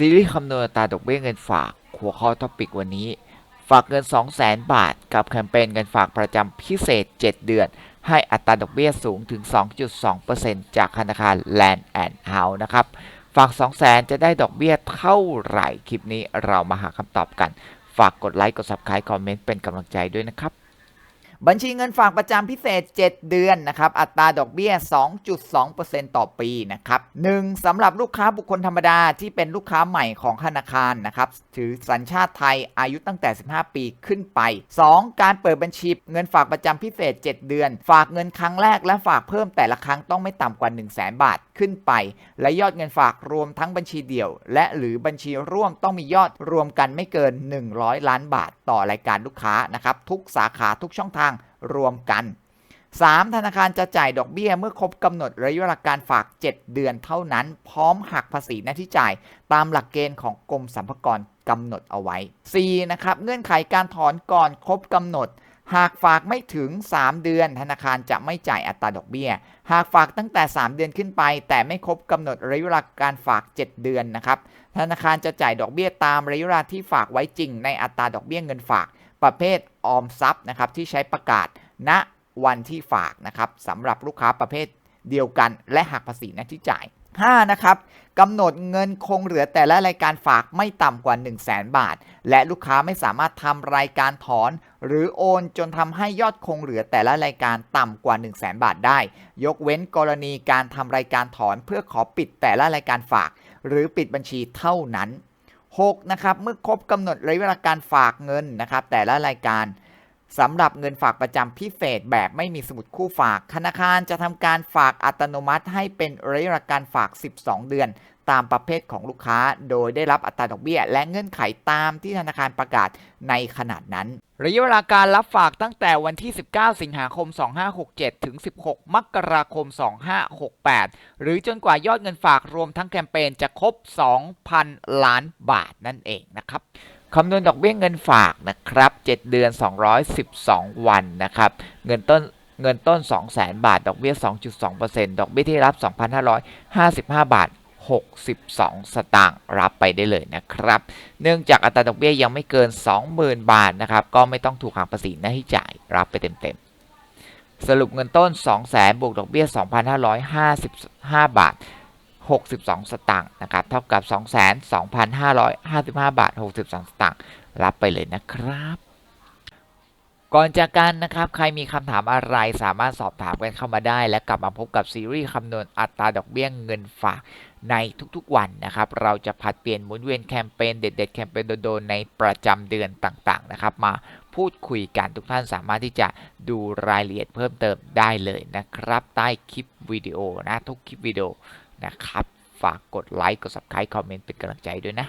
ซีรีส์คำนวณอัตราดอกเบี้ยเงินฝาก หัวข้อท็อปิกวันนี้ ฝากเงิน 200,000 บาท กับแคมเปญเงินฝากประจำพิเศษ 7 เดือน ให้อัตราดอกเบี้ยสูงถึง 2.2%จากธนาคาร Land and House นะครับ ฝาก 200,000 จะได้ดอกเบี้ยเท่าไหร่ คลิปนี้เรามาหาคำตอบกัน ฝากกดไลค์ กด Subscribe คอมเมนต์เป็นกำลังใจด้วยนะครับ บัญชีเงินฝากประจำพิเศษ 7 เดือนนะครับ อัตราดอกเบี้ย 2.2%ต่อปีนะครับ 1. สำหรับลูกค้าบุคคลธรรมดาที่เป็นลูกค้าใหม่ของธนาคารนะครับ ถือสัญชาติไทยอายุตั้งแต่ 15 ปีขึ้นไป 2. การเปิดบัญชีเงินฝากประจำพิเศษ 7 เดือน ฝากเงินครั้งแรกและฝากเพิ่มแต่ละครั้งต้องไม่ต่ำกว่า 1 0 0 0 0แบาทขึ้นไป และยอดเงินฝากรวมทั้งบัญชีเดี่ยว และหรือบัญชีร่วมต้องมียอดรวมกันไม่เกิน 100 ล้านบาท ต่อรายการลูกค้านะครับทุกสาขาทุกช่องทางรวมกัน 3. ธนาคารจะจ่ายดอกเบี้ยเมื่อครบกำหนดระยะเวลาการฝาก 7 เดือนเท่านั้น พร้อมหักภาษีหน้าที่จ่ายตามหลักเกณฑ์ของกรมสรรพากรกำหนดเอาไว้ 4. นะครับเงื่อนไขการถอนก่อนครบกำหนด หากฝากไม่ถึง 3 เดือน ธนาคารจะไม่จ่ายอัตราดอกเบี้ย หากฝากตั้งแต่ 3 เดือนขึ้นไป แต่ไม่ครบกำหนดระยะเวลาการฝาก 7 เดือนนะครับธนาคารจะจ่ายดอกเบี้ยตามระยะเวลาที่ฝากไว้จริงในอัตราดอกเบี้ยเงินฝาก ประเภทออมทรัพย์นะครับที่ใช้ประกาศณวันที่ฝากนะครับสำหรับลูกค้าประเภทเดียวกัน และหักภาษีหน้าที่จ่าย 5. นะครับกำหนดเงินคงเหลือแต่ละรายการฝากไม่ต่ำกว่า 1 0 0 0 0แบาท และลูกค้าไม่สามารถทำรายการถอน หรือโอนจนทำให้ยอดคงเหลือแต่ละรายการต่ำกว่า 1 0 0 0 0แบาทได้ ยกเว้นกรณีการทำรายการถอนเพื่อขอปิดแต่ละรายการฝาก หรือปิดบัญชีเท่านั้น 6. นะครับเมื่อครบกำหนดระยะเวลาการฝากเงินนะครับ แต่ละรายการสำหรับเงินฝากประจำพิเศษแบบไม่มีสมุดคู่ฝาก ธนาคารจะทำการฝากอัตโนมัติให้เป็นระยะเวลาการฝาก 12 เดือน ตามประเภทของลูกค้า โดยได้รับอัตราดอกเบี้ย และเงื่อนไขตามที่ธนาคารประกาศในขนาดนั้นระยะเวลาการรับฝากตั้งแต่วันที่ 19 สิงหาคม 2567 ถึง 16 มกราคม 2568 หรือจนกว่ายอดเงินฝากรวมทั้งแคมเปญจะครบ 2,000 ล้านบาทนั่นเองนะครับคำนวณดอกเบี้ยเงินฝากนะครับ 7 เดือน 212 วันนะครับ เงินต้นเงินต้น 200,000 บาท ดอกเบี้ย 2.2%ดอกเบี้ยที่รับ 2,555 บาท 62 สตางค์รับไปได้เลยนะครับ เนื่องจากอัตราดอกเบี้ยยังไม่เกิน 20,000 บาทนะครับ ก็ไม่ต้องถูกหักภาษีหน้าที่จ่ายรับไปเต็มๆ สรุปเงินต้น 200,000บวกดอกเบี้ย 2,555 บาท 62 สตางค์นะครับ เท่ากับ 2,2,555 บาท 62 สตางค์รับไปเลยนะครับ ก่อนจากกันนะครับ ใครมีคำถามอะไรสามารถสอบถามกันเข้ามาได้ และกลับมาพบกับซีรีส์คำนวณอัตราดอกเบี้ยเงินฝากในทุกๆวันนะครับ เราจะผัดเปลี่ยนหมุนเวียนแคมเปญเด็ดๆแคมเปญโดนๆในประจำเดือนต่างๆนะครับ มาพูดคุยกันทุกท่านสามารถที่จะดูรายละเอียดเพิ่มเติมได้เลยนะครับ ใต้คลิปวิดีโอนะทุกคลิปวิดีโอนะครับ ฝากกดไลค์กด subscribe คอมเมนต์เป็นกำลังใจด้วยนะ